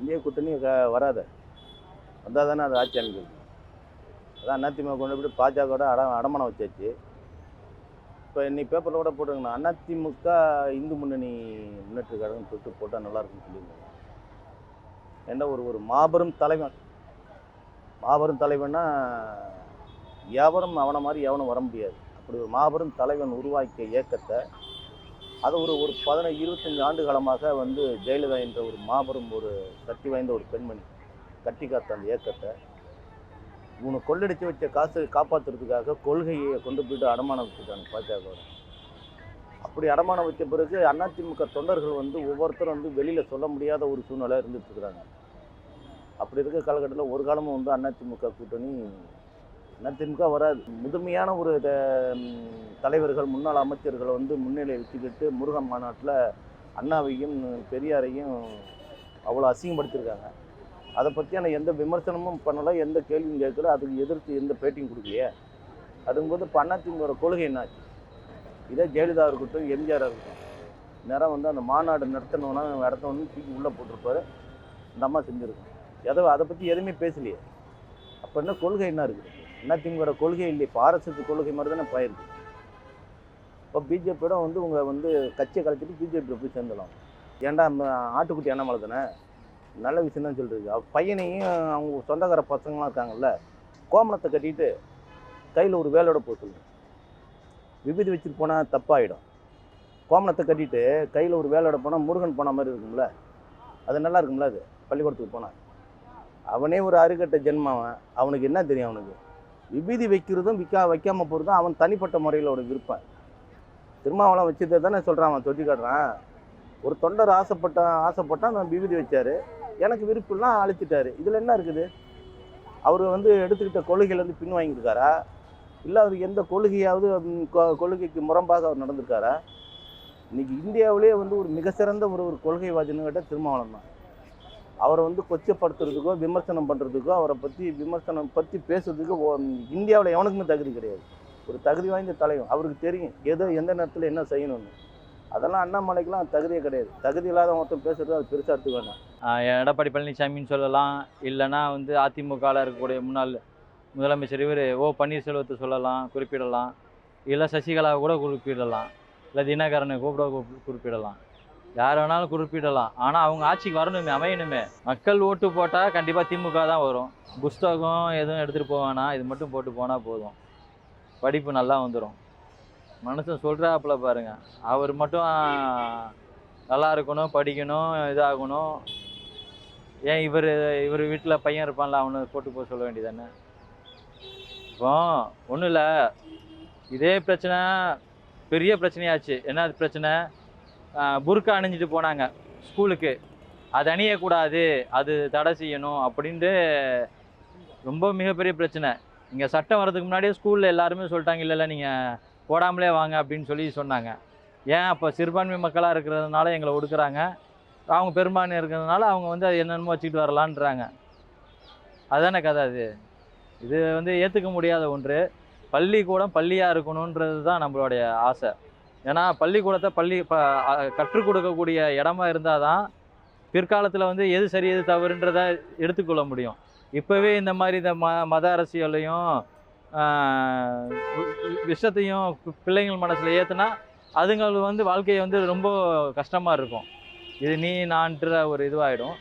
இந்திய கூட்டணி க- வந்தால் தானே அது ஆட்சி அமைக்கிறது அதான் அதிமுக கொண்டு போய் பாஜகவோட அட அடமானம் வச்சாச்சு. இப்போ இன்னைக்கு பேப்பரில் கூட போட்டுருங்கண்ணா அதிமுக இந்து முன்னணி முன்னேற்ற கழகம் தொட்டு போட்டால் நல்லாயிருக்குன்னு சொல்லியிருந்தாங்க. ஏன்னா ஒரு ஒரு மாபெரும் தலைவன். மாபெரும் தலைவன்னா எவரும் அவனை மாதிரி எவனும் வர முடியாது. அப்படி ஒரு மாபெரும் தலைவன் உருவாக்கிய இயக்கத்தை அது ஒரு ஒரு பதினஞ்சு இருபத்தஞ்சு ஆண்டு காலமாக வந்து ஜெயலலிதா என்ற ஒரு மாபெரும் ஒரு சக்தி வாய்ந்த ஒரு பெண்மணி கட்டி காத்த அந்த இயக்கத்தை. இவனை கொள்ளடிச்சு வச்ச காசு காப்பாற்றுறதுக்காக கொள்கையை கொண்டு போயிட்டு அடமானம் வச்சுட்டாங்க பாஜக அப்படி அடமானம் வச்ச பிறகு அதிமுக தொண்டர்கள் வந்து ஒவ்வொருத்தரும் வந்து வெளியில் சொல்ல முடியாத ஒரு சூழ்நிலை இருந்துட்டு இருக்கிறாங்க. அப்படி இருக்க காலகட்டத்தில் ஒரு காலமும் வந்து அதிமுக கூட்டணி திமுக வராது. முதன்மையான ஒரு த- தலைவர்கள் முன்னாள் அமைச்சர்களை வந்து முன்னிலை வச்சுக்கிட்டு முருகன் மாநாட்டில் அண்ணாவையும் பெரியாரையும் அவ்வளோ அசிங்கப்படுத்தியிருக்காங்க. அதை பற்றியான எந்த விமர்சனமும் பண்ணலை எந்த கேள்வியும் கேட்கல அதுக்கு எதிர்த்து எந்த பேட்டியும் கொடுக்கலையே. அதுங்கும்போது இப்போ அதிமுக கொள்கை என்னாச்சு? இதே ஜெயலலிதா இருக்கட்டும் எம்ஜிஆர் இருக்கட்டும். நேரம் வந்து அந்த மாநாடு நடத்தணும்னா நடத்தணும்னு தூக்கி உள்ளே போட்டிருப்பாரு. இந்த அம்மா செஞ்சுருக்கோம் எதோ அதை பற்றி எதுவுமே பேசலையே. அப்போ என்ன கொள்கை என்ன இருக்குது? அதிமுக கொள்கை இல்லை இப்போ ஆர்எஸ்எஸ் கொள்கை மாதிரி தானே போயிருக்கு. இப்போ பிஜேபியோட வந்து உங்கள் வந்து கட்சியை கலைச்சிட்டு பிஜேபியில் போய் சேர்ந்துடலாம். ஏன்டா ம- ஆட்டுக்குட்டி அண்ணாமலை தானே? நல்ல விஷயம் தான் சொல்லிருக்கு அவ பையனையும் அவங்க சொந்தக்கார பசங்களாம் இருக்காங்கல்ல கோமணத்தை கட்டிட்டு கையில் ஒரு வேலையோட போக சொல்லுங்க விபதி வச்சுட்டு போனால் தப்பாயிடும். கோமணத்தை கட்டிட்டு கையில் ஒரு வேலையோட போனால் முருகன் போன மாதிரி இருக்கும்ல. அது நல்லா இருக்கும்ல அது? பள்ளிக்கூடத்துக்கு போனால் அவனே ஒரு அருகட்ட ஜென்மாவன். அவனுக்கு என்ன தெரியும் அவனுக்கு? விபூதி வைக்கிறதும் விற்கா வைக்காமல் போகிறதும் அவன் தனிப்பட்ட முறையில் ஒரு விருப்பம் திருமாவளம் வச்சதை தானே சொல்கிறான் அவன் தொட்டி காட்டுறான். ஒரு தொண்டர் ஆசைப்பட்டான் ஆசைப்பட்டான் நான் விபூதி வச்சார். எனக்கு விருப்பம்லாம் அழிச்சிட்டாரு இதில் என்ன இருக்குது? அவர் வந்து எடுத்துக்கிட்ட கொள்கையிலேருந்து பின் வாங்கியிருக்காரா இல்லை அவர் எந்த கொள்கையாவது கொள்கைக்கு முரம்பாக அவர் நடந்திருக்காரா? இன்றைக்கி இந்தியாவிலேயே வந்து ஒரு மிக சிறந்த ஒரு ஒரு கொள்கைவாதின்னு கேட்டால் திருமாவளம் தான். அவரை வந்து கொச்சப்படுத்துறதுக்கோ விமர்சனம் பண்ணுறதுக்கோ அவரை பற்றி விமர்சனம் பற்றி பேசுறதுக்கோ இந்தியாவில் எவனுக்குமே தகுதி கிடையாது. ஒரு தகுதி வாய்ந்த தலைவன். அவருக்கு தெரியும். ஏதோ எந்த நேரத்தில் என்ன செய்யணும்னு. அதெல்லாம் அண்ணாமலைக்கெலாம் தகுதியே கிடையாது. தகுதி இல்லாத ஒருத்தன் பேசுறது அது பெருசாக எடுத்து வேண்டாம் எடப்பாடி பழனிசாமின்னு சொல்லலாம். இல்லைன்னா வந்து அதிமுகவில் இருக்கக்கூடிய முன்னாள் முதலமைச்சர் இவர் ஓ பன்னீர்செல்வத்தை சொல்லலாம் குறிப்பிடலாம். இல்லை சசிகலாவை கூட குறிப்பிடலாம். இல்லை தினகரனை கூப்பிட குறிப்பிடலாம். யார் வேணாலும் குறிப்பிடலாம். ஆனால் அவங்க ஆட்சிக்கு வரணுமே அமையணுமே. மக்கள் ஓட்டு போட்டால் கண்டிப்பாக திமுக தான் வரும். புஸ்தகம் எதுவும் எடுத்துகிட்டு போவேனா இது மட்டும் போட்டு போனால் போதும். படிப்பு நல்லா வந்துடும் மனுஷன் சொல்கிறாப்புல பாருங்க. அவர் மட்டும் நல்லா இருக்கணும் படிக்கணும் இதாகணும். ஏன் இவர் இவர் வீட்டில் பையன் இருப்பான்ல அவனை போட்டு போக சொல்ல வேண்டியதானே? இப்போ ஒன்றும் இல்லை. இதே பிரச்சனை பெரிய பிரச்சனையாச்சு. என்ன பிரச்சனை? புர்கா அணிஞ்சிட்டு போனாங்க. ஸ்கூலுக்கு. அது அணியக்கூடாது அது தடை செய்யணும் அப்படின்ட்டு ரொம்ப மிகப்பெரிய பிரச்சனை. இங்கே சட்டம் வர்றதுக்கு முன்னாடியே ஸ்கூலில் எல்லாருமே சொல்லிட்டாங்க இல்லை இல்லை நீங்கள் போடாமலே வாங்க அப்படின்னு சொல்லி சொன்னாங்க. ஏன் அப்போ சிறுபான்மை மக்களாக இருக்கிறதுனால எங்களை ஒடுக்குறாங்க? அவங்க பெரும்பான்மை இருக்கிறதுனால அவங்க வந்து அது என்னென்னமோ வச்சுக்கிட்டு வரலான்றாங்க. அதுதானே கதை அது. இது வந்து ஏற்றுக்க முடியாத ஒன்று. பள்ளிக்கூடம் பள்ளியாக இருக்கணுன்றது தான் நம்மளுடைய ஆசை. ஏன்னா பள்ளிக்கூடத்தை பள்ளி ப கற்றுக் கொடுக்கக்கூடிய இடமா இருந்தால் தான் பிற்காலத்தில் வந்து எது சரி எது தவறுன்றதை எடுத்துக்கொள்ள முடியும். இப்போவே இந்த மாதிரி இந்த ம மத அரசியலையும் விஷத்தையும் பிள்ளைங்கள் மனசில் ஏற்றுனா அதுங்களுக்கு வந்து வாழ்க்கையை வந்து ரொம்ப கஷ்டமாக இருக்கும். இது நீ நான்ற ஒரு இதுவாகிடும்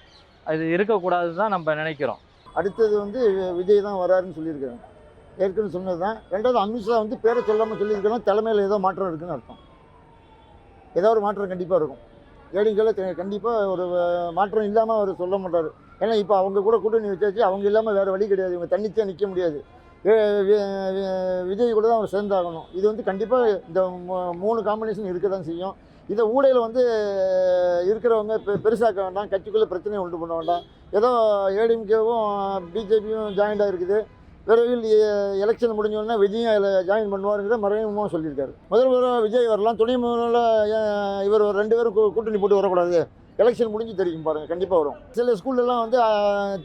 அது இருக்கக்கூடாது தான் நம்ம நினைக்கிறோம். அடுத்தது வந்து விஜய் தான் வராருன்னு சொல்லியிருக்கிறாங்க ஏற்கனவே சொன்னது தான் ரெண்டாவது அமித்ஷா வந்து பேரை சொல்லாமல் சொல்லியிருக்கிறோம் தலைமையில் ஏதோ மாற்றம் இருக்குன்னு அர்த்தம். ஏதோ ஒரு மாற்றம் கண்டிப்பாக இருக்கும். ஏடிங்களை கண்டிப்பாக ஒரு மாற்றம் இல்லாமல் அவர் சொல்ல மாட்டார். ஏன்னா இப்போ அவங்க கூட கூட்டணி வச்சாச்சு அவங்க இல்லாமல் வேறு வழி கிடையாது. இவங்க தன்னிச்சையாக நிற்க முடியாது. விஜய் கூட தான் அவர் சேர்ந்தாகணும். இது வந்து கண்டிப்பாக இந்த மூ- மூணு காம்பினேஷன் இருக்க தான் செய்யும். இதை ஊழல் வந்து இருக்கிறவங்க பெ பெருசாக்க வேண்டாம். கட்சிக்குள்ளே பிரச்சனையை உண்டு பண்ண வேண்டாம். ஏதோ ஏடிஎம்கேவும் பிஜேபியும் ஜாயிண்டாக இருக்குது. விரைவில் எலெக்ஷன் முடிஞ்சோடனே விஜயும் அதில் ஜாயின் பண்ணுவாருங்கிற மறைமுகமாக சொல்லியிருக்காரு. முதல் முதல்ல விஜய் வரலாம் துணை முதல்ல இவர் ஒரு ரெண்டு பேரும் கூட்டணி போட்டு வரக்கூடாது. எலெக்ஷன் முடிஞ்சு தெரியும் பாருங்கள் கண்டிப்பாக வரும். சில ஸ்கூல்லலாம் வந்து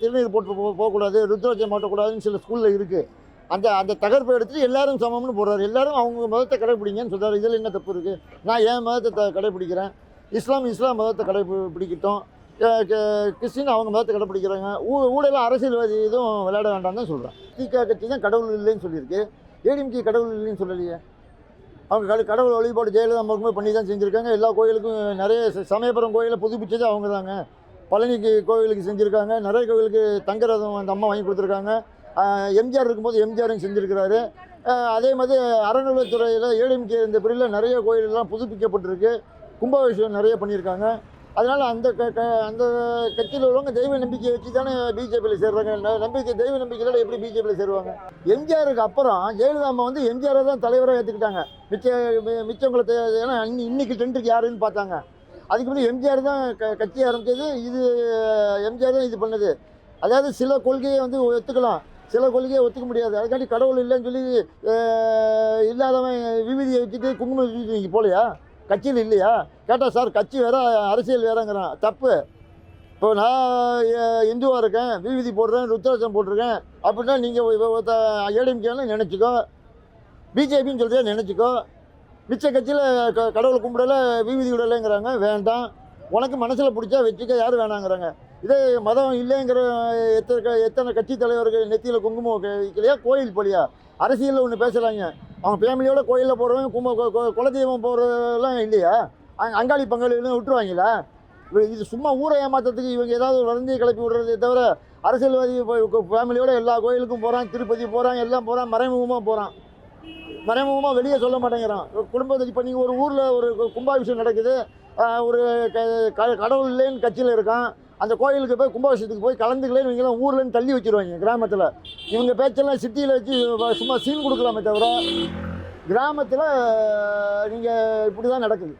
திருநீர் போட்டு போ- போகக்கூடாது ருத்ராட்சம் மாட்டக்கூடாதுன்னு சில ஸ்கூலில் இருக்குது அந்த அந்த தகர்ப்பை எடுத்துகிட்டு எல்லாரும் சமம்னு போடுறாரு. எல்லாரும் அவங்க மதத்தை கடைப்பிடிங்கன்னு சொல்கிறாரு இதில் என்ன தப்பு இருக்குது நான் என் மதத்தை த கடைப்பிடிக்கிறேன்? இஸ்லாம் இஸ்லாம் மதத்தை கடைப்பிடிக்கட்டும். பிடிக்கட்டும் கிறிஸ்டின் அவங்க மதத்தை கடைப்பிடிக்கிறாங்க. ஊ ஊழல அரசியல்வாதி எதுவும் விளையாட வேண்டாம்னு தான் சொல்கிறேன் திக கட்சி தான் கடவுள் இல்லைன்னு சொல்லியிருக்கு. ஏடிஎம்கே கடவுள் இல்லைன்னு சொல்லலையே. அவங்க கட கடவுள் வழிபாடு ஜெயலலிதா முகமே பண்ணி தான் செஞ்சுருக்காங்க. எல்லா கோயிலுக்கும் நிறைய சமயபுரம் கோயிலை புதுப்பிச்சது அவங்க தாங்க. பழனிக்கு கோவிலுக்கு செஞ்சுருக்காங்க. நிறைய கோவிலுக்கு தங்கரதம் அந்த அம்மா வாங்கி கொடுத்துருக்காங்க. எம்ஜிஆர் இருக்கும்போது எம்ஜிஆரும் செஞ்சுருக்கிறாரு. அதே மாதிரி அறநிலையத்துறையில் ஏடிஎம்கே இந்த பிரிவில் நிறைய கோயிலெல்லாம் புதுப்பிக்கப்பட்டிருக்கு. கும்பாபிஷேகம் நிறைய பண்ணியிருக்காங்க. அதனால் அந்த க க அந்த கட்சியில் உள்ளவங்க தெய்வ நம்பிக்கையை வச்சு தானே பிஜேபியில் சேர்றாங்க. நம்பிக்கை தெய்வ நம்பிக்கையில் எப்படி பிஜேபியில் சேருவாங்க? எம்ஜிஆருக்கு அப்புறம் ஜெயலலிதா அம்மா வந்து எம்ஜிஆரை தான் தலைவராக ஏற்றுக்கிட்டாங்க மிச்ச மிச்சவங்களை ஏன்னா இன்னைக்கு டென்ட்டுக்கு யாருன்னு பார்த்தாங்க. அதுக்கு முன்னாடி எம்ஜிஆர் தான் க கட்சி ஆரம்பிச்சது. இது எம்ஜிஆர் தான் இது பண்ணது. அதாவது சில கொள்கையை வந்து ஒத்துக்கலாம். சில கொள்கையை ஒத்துக்க முடியாது. அதுக்காண்டி கடவுள் இல்லைன்னு சொல்லி இல்லாதவன் விபூதியை வச்சுட்டு குங்குமம் வச்சுட்டு நீங்கள் போலையா? கட்சியில் இல்லையா? கேட்டால் சார் கட்சி வேற அரசியல் வேறங்கிறான். தப்பு. இப்போ நான் இந்துவாக இருக்கேன். விவிதி போடுறேன் ருத்ராட்சம் போட்டிருக்கேன். அப்படின்னா நீங்கள் ஏடிஎம்கேன்னு நினச்சிக்கோ. பிஜேபின்னு சொல்கிறேன் நினச்சிக்கோ. மிச்ச கட்சியில் க கடவுளை கும்பிடல விவிதி விடலைங்கிறாங்க. வேண்டாம். உனக்கு மனசில் பிடிச்சா வச்சுக்க யாரும் வேணாங்கிறாங்க. இதே மதம் இல்லைங்கிற எத்தனை க- எத்தனை கட்சி தலைவர்கள் நெத்தியில் குங்குமம் வைக்கலையா? கோயில் போலியா? அரசியலில் ஒன்று பேசுகிறாங்க அவங்க ஃபேமிலியோட கோயிலில் போகிறவங்க கும்ப குலதெய்வம் போகிறதெல்லாம் இல்லையா? அங்கே அங்காளி பங்காளின்னு விட்டுருவாங்களா இது- இது சும்மா ஊரை ஏமாத்துறதுக்கு இவங்க ஏதாவது வளர்ந்து கிளப்பி விடுறதே தவிர அரசியல்வாதி ஃபேமிலியோட எல்லா கோயிலுக்கும் போகிறான் திருப்பதி போகிறான் எல்லாம் போகிறான் மறைமுகமாக போகிறான் மறைமுகமாக வெளியே சொல்ல மாட்டேங்கிறான். குடும்பத்துக்கு இப்போ நீங்கள் ஒரு ஊரில் ஒரு கும்பாபிஷேகம் நடக்குது. ஒரு க- க- கடவுள் இல்லைன்னு கட்சியில் இருக்கான். அந்த கோயிலுக்கு போய் கும்பாபிஷேகத்துக்கு போய் கலந்துக்கலன்னு இவங்கெல்லாம் ஊர்லேருந்து தள்ளி வச்சிருவாங்க கிராமத்தில். இவங்க பேச்செல்லாம் சிட்டியில் வச்சு சும்மா சீன் கொடுக்கலாமே தவிர கிராமத்தில் நீங்கள் இப்படி தான் நடக்குது.